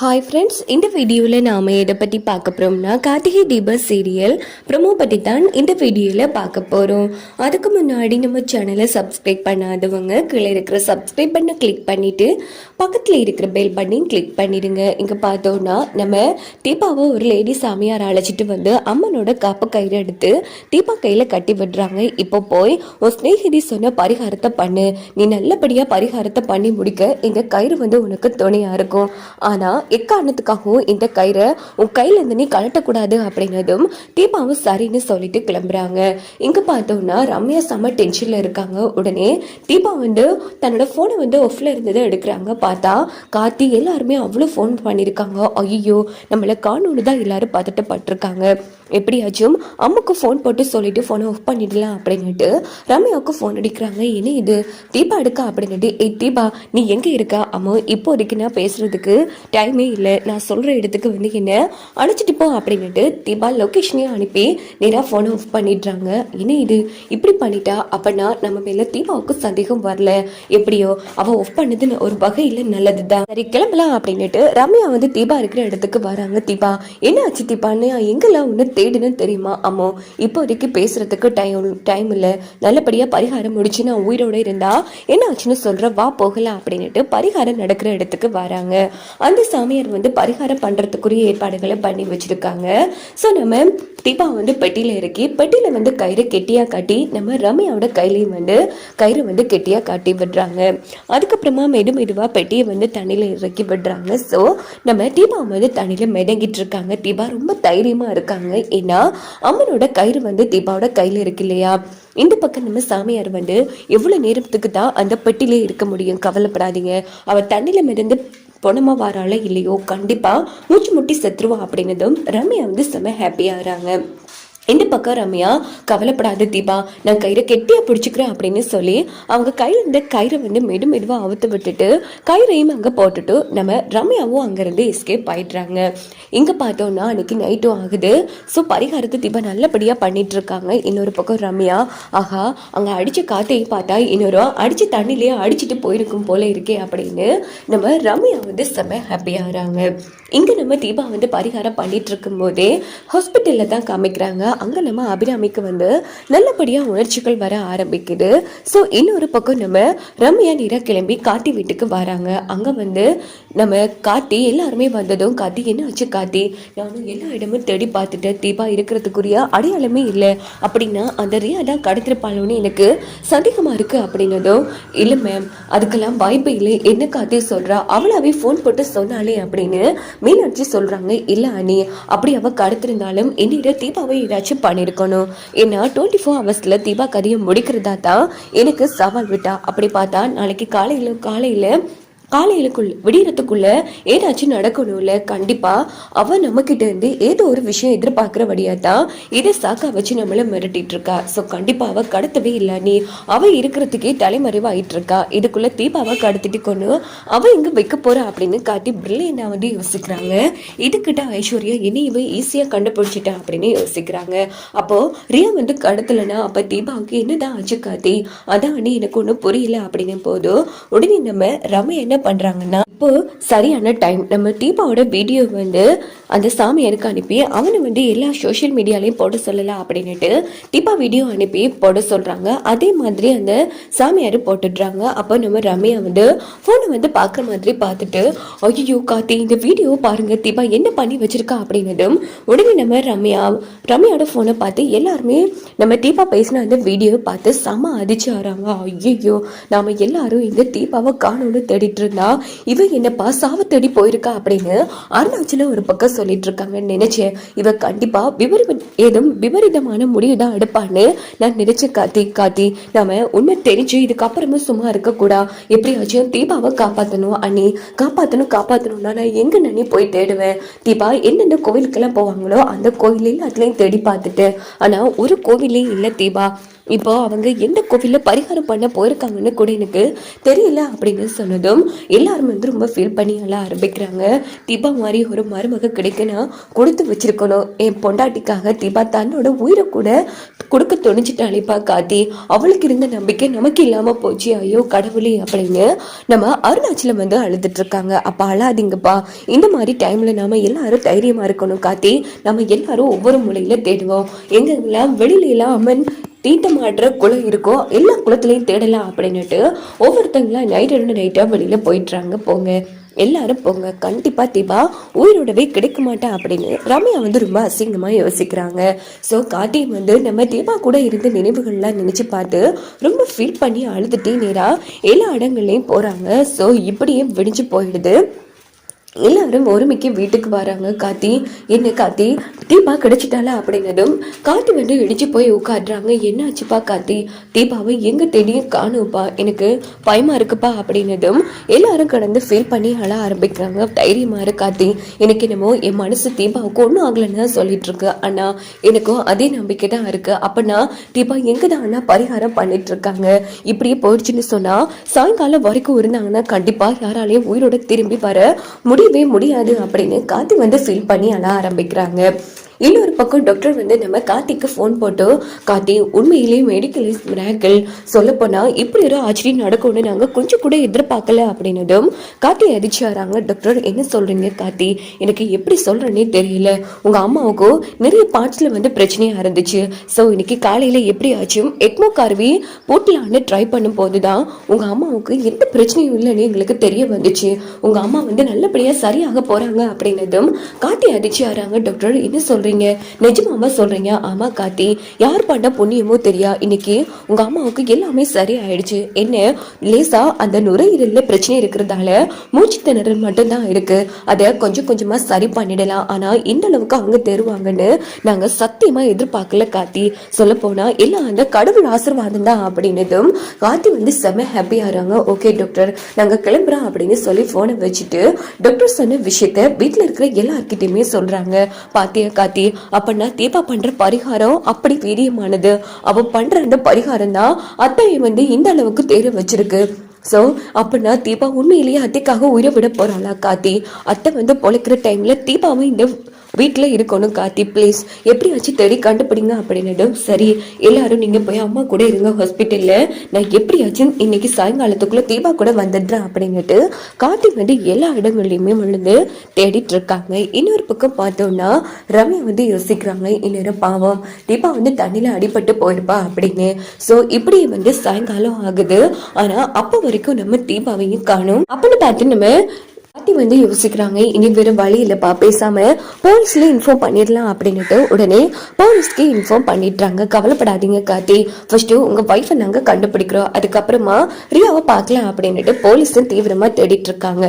Hi friends இந்த வீடியோவில் நாம் எதை பற்றி பார்க்க போகிறோம்னா கார்த்திகை தீப சீரியல் ப்ரொமோ பற்றி தான் இந்த வீடியோவில் பார்க்க போகிறோம் அதுக்கு முன்னாடி நம்ம சேனலை சப்ஸ்கிரைப் பண்ணாதவங்க கீழே இருக்கிற சப்ஸ்கிரைப் பண்ண கிளிக் பண்ணிவிட்டு பக்கத்தில் இருக்கிற பெல் பண்ணி கிளிக் பண்ணிடுங்க. இங்கே பார்த்தோன்னா நம்ம தீபாவை ஒரு லேடி சாமியார் அழைச்சிட்டு வந்து அம்மனோட காப்பு கயிறு எடுத்து தீபா கையில் கட்டி விடுறாங்க. இப்போ போய் உன் ஸ்நேகிதி சொன்ன பரிகாரத்தை பண்ணு. நீ நல்லபடியாக பரிகாரத்தை பண்ணி முடிக்க இந்த கயிறு வந்து உனக்கு துணையாக இருக்கும். ஆனால் எக்காரணத்துக்காகவும் இந்த கயிறை உன் கையிலேருந்து நீ கழட்டக்கூடாது அப்படின்னதும் தீபாவும் சரின்னு சொல்லிட்டு கிளம்புறாங்க. இங்கே பார்த்தோம்னா ரம்யா செம்ம டென்ஷனில் இருக்காங்க. உடனே தீபா வந்து தன்னோட ஃபோனை வந்து ஒஃப்ல இருந்ததை எடுக்கிறாங்க. பார்த்தா கார்த்தி எல்லாருமே அவ்வளோ ஃபோன் பண்ணியிருக்காங்க. ஐயோ நம்மளை காணொன்று தான் எல்லாரும் பதட்டப்பட்டிருக்காங்க. எப்படியாச்சும் அம்முக்கு ஃபோன் போட்டு சொல்லிட்டு ஃபோனை ஆஃப் பண்ணிடலாம் அப்படின்னுட்டு ரம்யாவுக்கு ஃபோன் அடிக்கிறாங்க. என்ன இது? தீபா எடுக்கா அப்படின்னுட்டு ஏய் தீபா நீ எங்கே இருக்கா? அம்மா இப்போதைக்கு நான் பேசுறதுக்கு டைம் இல்லை. நான் சொல்கிற இடத்துக்கு வந்து என்ன அழைச்சிட்டு போ அப்படின்னுட்டு தீபா லொக்கேஷனையும் அனுப்பி நேராக ஃபோனை ஆஃப் பண்ணிடுறாங்க. என்ன இது? இப்படி பண்ணிட்டா? அப்படின்னா நம்ம மேலே தீபாவுக்கு சந்தேகம் வரல. எப்படியோ அவள் ஆஃப் பண்ணது ஒரு வகையில் நல்லது தான் சரி கிளம்பலாம் அப்படின்னுட்டு ரம்யா வந்து தீபா இருக்கிற இடத்துக்கு வராங்க. தீபா என்ன ஆச்சு தீபான்னு எங்கெல்லாம் ஒன்று தேடுன்னு தெரியுமா? அம்மோ இப்போதைக்கு பேசுகிறதுக்கு டைம் டைம் இல்லை. நல்லபடியாக பரிகாரம் முடிச்சு நான் உயிரோட இருந்தால் என்ன ஆச்சுன்னு சொல்கிற வா போகலாம் அப்படின்னுட்டு பரிகாரம் நடக்கிற இடத்துக்கு வராங்க. அந்த சாமியார் வந்து பரிகாரம் பண்ணுறதுக்குரிய ஏற்பாடுகளை பண்ணி வச்சிருக்காங்க. ஸோ நம்ம தீபா வந்து பெட்டியில் இறக்கி பெட்டியில் வந்து கயிறு கெட்டியா காட்டி நம்ம ரம்யாவோட கையிலையும் வந்து கயிறு வந்து கெட்டியா காட்டி விடுறாங்க. அதுக்கப்புறமா மெது மெதுவாக பெட்டியை வந்து தண்ணியில இறக்கி விடுறாங்க. ஸோ நம்ம தீபா வந்து தண்ணியில மிதங்கிட்டு இருக்காங்க. தீபா ரொம்ப தைரியமாக இருக்காங்க. ஏன்னா அம்மனோட கயிறு வந்து தீபாவோட கையில் இருக்கு இல்லையா? இந்த பக்கம் நம்ம சாமியார் வந்து எவ்வளோ நேரத்துக்கு தான் அந்த பெட்டிலே இருக்க முடியும்? கவலைப்படாதீங்க. அவர் தண்ணியில மிதந்து பொணமா வாரால இல்லையோ? கண்டிப்பா. மூச்சு முட்டி செத்துருவா அப்படின்னதும் ரம்யா வந்து செம ஹாப்பியாகிறாங்க இந்த பக்கம் ரம்யா கவலைப்படாத தீபா நான் கயிறை கெட்டியாக பிடிச்சிக்கிறேன் அப்படின்னு சொல்லி அவங்க கையில் இருந்த கயிறை வந்து மெது மெதுவாக அவுத்து விட்டுட்டு கயிறையும் அங்கே போட்டுட்டு நம்ம ரம்யாவும் அங்கேருந்து எஸ்கேப் ஆயிடுறாங்க. இங்கே பார்த்தோம்னா அன்னைக்கு நைட்டும் ஆகுது. ஸோ பரிகாரத்தை தீபா நல்லபடியாக பண்ணிட்டு இருக்காங்க இன்னொரு பக்கம் ரம்யா ஆஹா அங்கே அடித்த காத்தையும் பார்த்தா இன்னொரு அடித்த தண்ணிலேயே அடிச்சிட்டு போயிருக்கும் போல இருக்கே அப்படின்னு நம்ம ரம்யா வந்து செம்ம ஹாப்பியாகிறாங்க இங்கே நம்ம தீபா வந்து பரிகாரம் பண்ணிட்டு இருக்கும் போதே தான் காமிக்கிறாங்க. அங்கே நம்ம அபிராமிக்கு வந்து நல்லபடியாக உணர்ச்சிகள் வர ஆரம்பிக்குது. ஸோ இன்னொரு பக்கம் நம்ம ரம்யா நீரா கிளம்பி காட்டி வீட்டுக்கு வராங்க. அங்கே வந்து நம்ம காட்டி எல்லாருமே வந்ததும் காட்டி என்ன ஆச்சு கார்த்தி? நானும் எல்லா இடமும் தேடி பார்த்துட்டு தீபா இருக்கிறதுக்குரிய அடையாளமே இல்லை. அப்படின்னா அந்த ரியா தான் கடத்திருப்பாளோன்னு எனக்கு சந்தேகமாக இருக்குது அப்படின்னதும் இல்லை மேம் அதுக்கெல்லாம் வாய்ப்பு இல்லை. என்ன காத்தி சொல்கிறா அவளாவே ஃபோன் போட்டு சொன்னாலே அப்படின்னு மீனாட்சி சொல்கிறாங்க இல்லை அனி அப்படி அவள் கடத்திருந்தாலும் என்னிட தீபாவை ஏதாச்சும் பண்ணியிருக்கணும் ஏன்னா டுவெண்ட்டி ஃபோர் ஹவர்ஸ்ல தீபா கதையை முடிக்கிறதா தான் எனக்கு சவால் விட்டா. அப்படி பார்த்தா நாளைக்கு காலையில் காலையில் காலையிலுக்குள் விடியறதுக்குள்ள ஏதாச்சும் நடக்கணும்ல கண்டிப்பா அவ நம்ம கிட்ட இருந்து ஏதோ ஒரு விஷயம் எதிர்பார்க்கிறபடியா தான் இதை சாக்கா வச்சு நம்மள மிரட்டிட்டு இருக்கா. ஸோ கண்டிப்பா அவ கடத்தவே இல்லை. நீ அவ இருக்கிறதுக்கே தலைமறைவாயிட்டு இருக்கா இதுக்குள்ள தீபாவை கடத்திட்டு கொண்டு அவ இங்க வைக்க போறா அப்படின்னு காட்டி பிரில்லியனா வந்து யோசிக்கிறாங்க? இதுகிட்ட ஐஸ்வர்யா இனி இவ ஈஸியா கண்டுபிடிச்சிட்டா அப்படின்னு யோசிக்கிறாங்க. அப்போ ரியா வந்து கடத்தலைன்னா அப்ப தீபாவுக்கு என்னதான் ஆச்சு காத்தி அதான் அண்ணி எனக்கு ஒன்றும் புரியல அப்படின்னு போதும் உடனே நம்ம ரம என்ன பண்ணுறாங்கன்னா இப்போது சரியான டைம் நம்ம தீபாவோட வீடியோ வந்து அந்த சாமியாருக்கு அனுப்பி அவனை வந்து எல்லா சோஷியல் மீடியாலையும் போட சொல்லலாம் அப்படின்னுட்டு தீபா வீடியோ அனுப்பி போட சொல்கிறாங்க அதே மாதிரி அந்த சாமியார் போட்டுடுறாங்க. அப்போ நம்ம ரம்யா வந்து ஃபோனை வந்து பார்க்குற மாதிரி பார்த்துட்டு ஐயோ காத்தி இந்த வீடியோ பாருங்க தீபா என்ன பண்ணி வச்சிருக்கா? அப்படின்னதும் உடனே நம்ம ரம்யா ரம்யாவோட ஃபோனை பார்த்து எல்லாருமே நம்ம தீபா பேசின அந்த வீடியோ பார்த்து செம அதிர்ச்சி ஆறாங்க ஐயோ நாம எல்லாரும் இந்த தீபாவை காணோன்னு தேடிட்டு இருந்தா இவன் என்னப்பா சாவு தேடி போயிருக்கா அப்படின்னு அருணாச்சல ஒரு பக்கம் சொல்லிட்டு இருக்காங்கன்னு நினைச்சேன். இவ கண்டிப்பா விபரி ஏதும் விபரீதமான முடிவு தான் எடுப்பான்னு நான் நினைச்சேன் காத்தி காத்தி நாம உண்மை தெரிஞ்சு இதுக்கப்புறமும் சும்மா இருக்க கூடா. எப்படியாச்சும் தீபாவை காப்பாத்தணும் அண்ணி. காப்பாத்தணும் காப்பாத்தணும்னா நான் எங்க நன்னி போய் தேடுவேன்? தீபா என்னென்ன கோவிலுக்கெல்லாம் போவாங்களோ அந்த கோவில் எல்லாத்துலயும் தேடி பார்த்துட்டு. ஆனா ஒரு கோவிலே இல்லை தீபா. இப்போ அவங்க எந்த கோவிலில் பரிகாரம் பண்ண போயிருக்காங்கன்னு கூட எனக்கு தெரியல அப்படின்னு சொன்னதும் எல்லாரும் வந்து ரொம்ப ஃபீல் பண்ணி அழ ஆரம்பிக்கிறாங்க. தீபா மாதிரி ஒரு மருமக கிடைக்கனா கொடுத்து வச்சிருக்கணும். என் பொண்டாட்டிக்காக தீபா தன்னோட உயிரை கூட கொடுக்க துணிச்சிட்டாளிப்பா காத்தி அவளுக்கு இருந்த நம்பிக்கை நமக்கு இல்லாமல் போச்சு. ஐயோ கடவுளே அப்படின்னு நம்ம அருணாச்சலம் வந்து அழுதுட்டு இருக்காங்க. அப்போ அழாதீங்கப்பா. இந்த மாதிரி டைமில் நாம் எல்லாரும் தைரியமாக இருக்கணும் காத்தி நம்ம எல்லாரும் ஒவ்வொரு மூலையில் தேடுவோம். எங்கெல்லாம் வெளியில அம்மன் தீட்டமாடுற குளம் இருக்கோ எல்லா குளத்துலையும் தேடலாம் அப்படின்னுட்டு ஒவ்வொருத்தங்களா நைட் ரெண்டு நைட்டாக வெளியில் போயிட்டுறாங்க. போங்க. எல்லாரும் போங்க. கண்டிப்பா தீபா உயிரோடவே கிடைக்க மாட்டா அப்படின்னு ரம்யா வந்து ரொம்ப அசிங்கமா யோசிக்கிறாங்க. ஸோ கார்த்திக் வந்து நம்ம தீபா கூட இருந்த நினைவுகள்லாம் நினைச்சு பார்த்து ரொம்ப ஃபீல் பண்ணி அழுதுட்டே நேரா எல்லா இடங்கள்லையும் போறாங்க. ஸோ இப்படியே விடிஞ்சு போயிடுது. எல்லாரும் ஒருமிக்க வீட்டுக்கு வராங்க. காத்தி என்ன காத்தி தீபா கிடைச்சிட்டாளா? அப்படின்னதும் காத்தி வந்து இடிச்சு போய் உட்காடுறாங்க என்ன ஆச்சுப்பா காத்தி தீபாவை எங்க தேடியும் காணும்ப்பா எனக்கு பயமா இருக்குப்பா. அப்படின்னதும் எல்லாரும் கடந்து ஃபீல் பண்ணி அழ ஆரம்பிக்கிறாங்க. தைரியமா இரு காத்தி எனக்கு என்னமோ என் மனசு தீபாவுக்கு ஒன்றும் ஆகலைன்னு சொல்லிட்டு இருக்கு. அண்ணா எனக்கும் அதே நம்பிக்கை தான் இருக்கு. அப்பனா தீபா எங்க தான் அண்ணா பரிகாரம் பண்ணிட்டு இருக்காங்க? இப்படியே போயிடுச்சுன்னு சொன்னா சாயங்காலம் வரைக்கும் இருந்தாங்கன்னா கண்டிப்பா யாராலையும் உயிரோட திரும்பி வர முடியவே முடியாது அப்படின்னு காத்தி வந்து ஃபீல் பண்ணி அழ ஆரம்பிக்கிறாங்க. இன்னொரு பக்கம் டாக்டர் வந்து நம்ம கார்த்திக்கு ஃபோன் போட்டு கார்த்தி உண்மையிலேயே மெடிக்கல் இஸ் மிராக்கிள் சொல்லப்போனால் இப்படி ஒரு ஆச்சரியம் நடக்கும்னு நாங்கள் கொஞ்சம் கூட எதிர்பார்க்கல அப்படின்னதும் கார்த்தி அதிர்ச்சியாகிறாங்க டாக்டர் என்ன சொல்கிறீங்க கார்த்தி? எனக்கு எப்படி சொல்கிறேன்னே தெரியல. உங்கள் அம்மாவுக்கும் நிறைய பார்ட்ஸில் வந்து பிரச்சனையாக இருந்துச்சு. ஸோ இன்னைக்கு காலையில் எப்படி ஆச்சும் எக்மோ கார்வி போட்டலான்னு ட்ரை பண்ணும்போது தான் உங்கள் அம்மாவுக்கு எந்த பிரச்சனையும் இல்லைன்னு எங்களுக்கு தெரிய வந்துச்சு. உங்கள் அம்மா வந்து நல்லபடியாக சரியாக போகிறாங்க அப்படின்னதும் கார்த்தி அதிர்ச்சியாராங்க டாக்டர் என்ன சொல்கிறீங்க நிஜமாவா சொல்றீங்க? ஆமாம் காத்தி யார் பண்ண புண்ணியமோ தெரியா? இன்னைக்கு உங்க அம்மாவுக்கு எல்லாமே சரி ஆயிடுச்சு என்ன லேசா அந்த நுரையீரல்ல பிரச்சனை இருக்கிறதால மூச்சு திணறல் மட்டும்தான் இருக்கு. அதை கொஞ்சம் கொஞ்சமா சரி பண்ணிடலாம். ஆனா இந்த அளவுக்கு அவங்க தருவாங்கன்னு நாங்க சத்தியமா எதிர்பார்க்கல காத்தி சொல்ல போனா எல்லாம் அந்த கடவுள் ஆசீர்வாதம் தான் அப்படின்னதும் கார்த்தி வந்து செம ஹாப்பி ஆறாங்க ஓகே டாக்டர் நாங்க கிளம்புறோம் அப்படின்னு சொல்லி போனை வச்சுட்டு டாக்டர் சொன்ன விஷயத்த வீட்டில் இருக்கிற எல்லார்கிட்டயுமே சொல்றாங்க. பாத்தியா கார்த்தி அப்படின்னா தீபா பண்ற பரிகாரம் அப்படி வீரியமானது. அவ பண்ற அந்த பரிகாரம் தான் அத்தையை வந்து இந்த அளவுக்கு தேர வச்சிருக்கு. ஸோ அப்படின்னா தீபா உண்மையிலேயே அத்தைக்காக உயிரை விட போறாளா காத்தி அத்தை வந்து பொழைக்கிற டைம்ல தீபாவும் இந்த வீட்டில் இருக்கணும் கார்த்தி. ப்ளீஸ் எப்படியாச்சும் தேடி கண்டுபிடிங்க அப்படின்னதும் சரி எல்லாரும் நீங்கள் போய் அம்மா கூட இருங்க ஹாஸ்பிட்டலில் நான் எப்படியாச்சும் இன்னைக்கு சாயங்காலத்துக்குள்ளே தீபா கூட வந்துடுறேன் அப்படின்னுட்டு கார்த்தி வந்து எல்லா இடங்கள்லையுமே விழுந்து தேடிட்டு இருக்காங்க. இன்னொரு பக்கம் பார்த்தோம்னா ரம்யா வந்து யோசிக்கிறாங்க இந்நேரம் பாவம் தீபா வந்து தண்ணியில் அடிபட்டு போயிருப்பா அப்படின்னு. ஸோ இப்படி வந்து சாயங்காலம் ஆகுது. ஆனால் அப்போ வரைக்கும் நம்ம தீபாவையும் காணும். அப்படின்னு பார்த்து நம்ம பாட்டி வந்து யோசிக்கிறாங்க இனி வெறும் வழி இல்லைப்பா பேசாம போலீஸ்ல இன்ஃபார்ம் பண்ணிடலாம் அப்படின்னுட்டு உடனே போலீஸ்க்கு இன்ஃபார்ம் பண்ணிடுறாங்க. கவலைப்படாதீங்க கார்த்தி. ஃபர்ஸ்ட் உங்க ஒய்ஃபை நாங்க கண்டுபிடிக்கிறோம். அதுக்கப்புறமா ரியாவை பார்க்கலாம் அப்படின்னுட்டு போலீஸ் தீவிரமா தேடிட்டு இருக்காங்க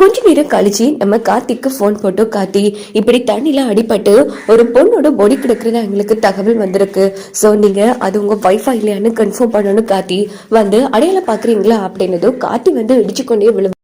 கொஞ்ச நேரம் கழிச்சு நம்ம கார்த்திக்கு ஃபோன் போட்டோம் கார்த்தி. இப்படி தண்ணியில அடிபட்டு ஒரு பொண்ணோட பொடி கிடக்குறதா எங்களுக்கு தகவல் வந்திருக்கு. ஸோ நீங்க அது உங்க ஒய்ஃபா இல்லையான்னு கன்ஃபார்ம் பண்ணணும் கார்த்தி. வந்து அடையாளம் பாக்குறீங்களா அப்படின்னதும் கார்த்தி வந்து இடிச்சு கொண்டே விழு